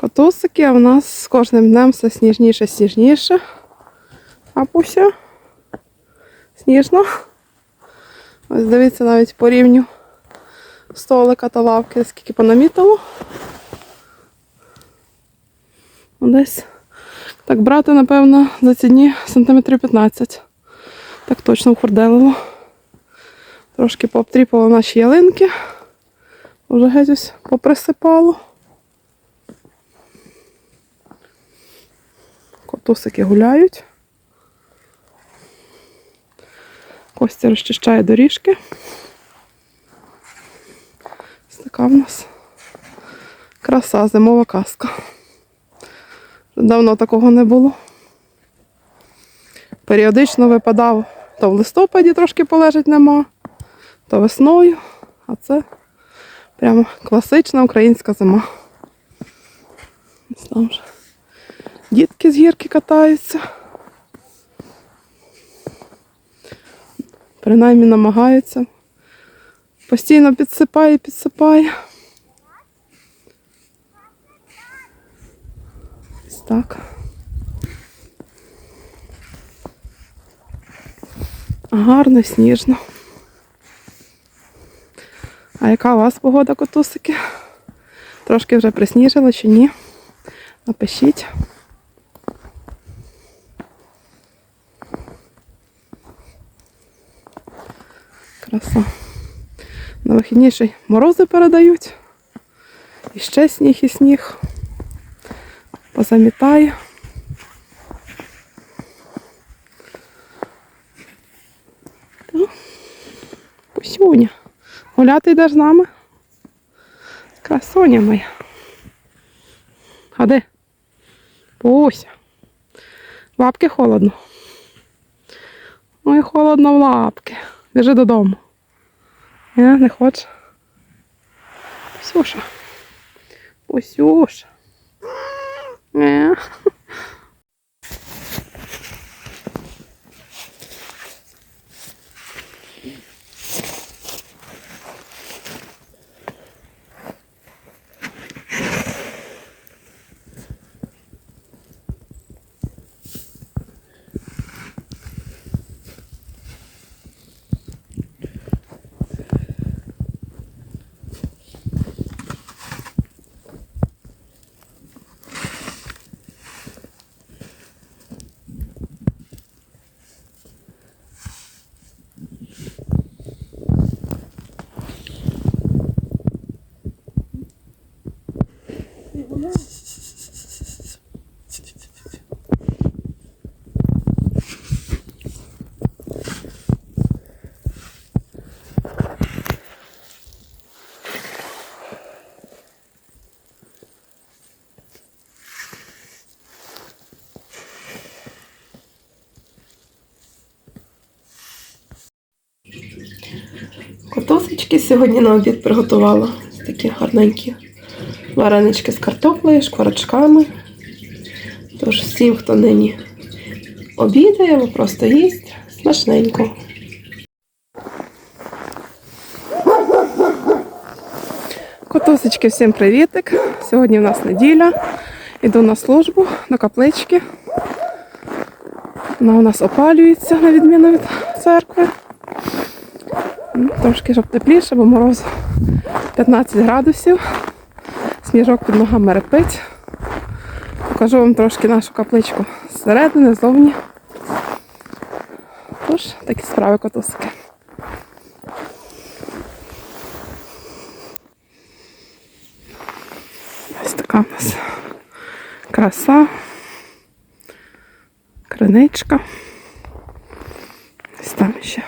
Котусики, а в нас з кожним днем все сніжніше, сніжніше. А пуся сніжно. Ось дивіться навіть по рівню столика та лавки, скільки понамітало. Десь так брати, напевно, за ці дні сантиметрів 15. Так точно вхорделило. Трошки пообтріпало наші ялинки. Вже геть ось поприсипало. Котусики гуляють. Костя розчищає доріжки. Ось така в нас краса, зимова казка. Давно такого не було. Періодично випадав, то в листопаді трошки полежать нема, то весною, а це прямо класична українська зима. Ось там вже дітки з гірки катаються. Принаймні намагаються. Постійно підсипає, підсипає. Ось так. Гарно, сніжно. А яка у вас погода, котусики? Трошки вже присніжило чи ні? Напишіть. Краса. На вихідні ще й морози передають. І ще сніг і сніг. Позамітає. Та, Пусюня. Гуляти йдеш з нами? Красуня моя. Ходи. Пуся. Лапки холодно. Ой, холодно в лапки. Біжи додому. Не, не хочеш? Сюша. Пусюша. Не. Котосочки сьогодні на обід приготувала. Такі гарненькі варенички з картоплею, шкварочками. Тож всім, хто нині обідає або просто їсть, смачненько. Котосочки, всім привітик. Сьогодні в нас неділя. Іду на службу до каплички. Вона у нас опалюється на відміну від церкви. Трошки щоб тепліше, бо мороз 15 градусів. Сніжок під ногами репить. Покажу вам трошки нашу капличку зсередини, ззовні. Тож, такі справи котусики. Ось така в нас краса, криничка. Ось там ще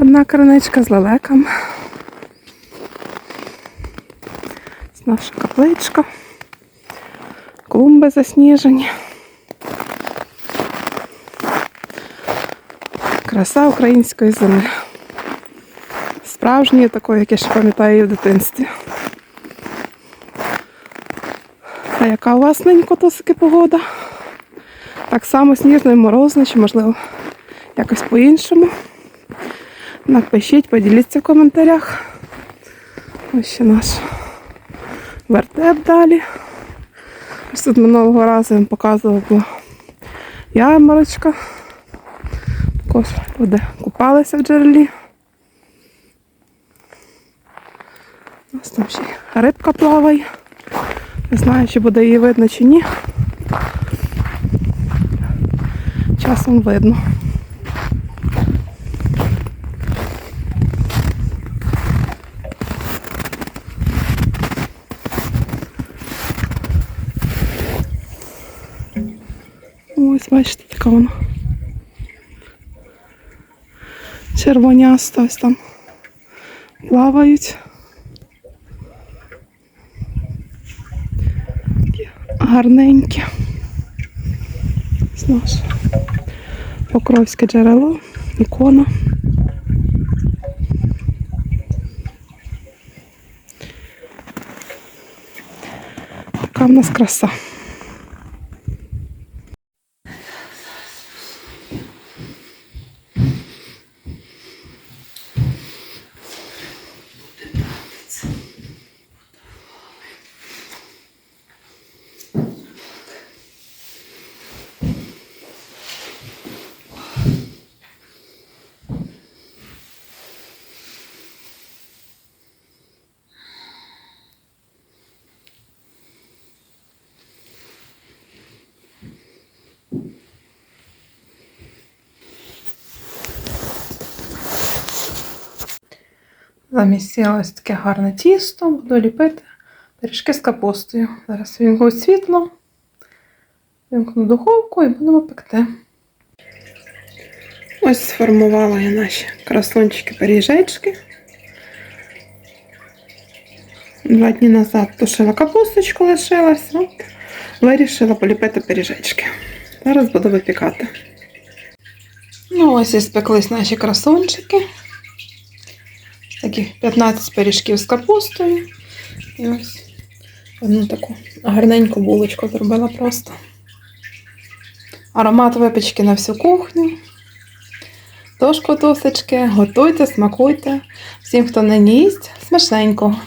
одна криничка з лелеком. Ось наша капличка. Клумби засніжені. Краса української зими. Справжньої такої, як я ще пам'ятаю в дитинстві. А яка у вас нині котосики погода? Так само сніжно і морозно, чи можливо якось по-іншому. Напишіть, поділіться в коментарях. Ось ще наш вертеп далі. Ось тут минулого разу я показувала була ярмарочка. Також люди купалися в джерелі. У нас там ще рибка плаває. Не знаю, чи буде її видно чи ні. Часом видно. Ось, бачите, така вона. Червоняста ось там плавають. Гарненькі. Ось наше Покровське джерело, ікона. Така в нас краса. Замісила ось таке гарне тісто, буду ліпити пиріжки з капустою. Зараз вімкну світло, вімкну духовку і будемо пекти. Ось сформувала я наші красунчики пиріжечки. Два дні назад тушила капусточку, лишилася. От, Вирішила поліпити пиріжечки. Зараз буду випікати. Ну, ось і спеклись наші красунчики. Таких 15 пиріжків з капустою. І ось одну таку гарненьку булочку зробила просто. Аромат випічки на всю кухню. Тож, котусечки, готуйте, смакуйте. Всім, хто не їсть, смачненького.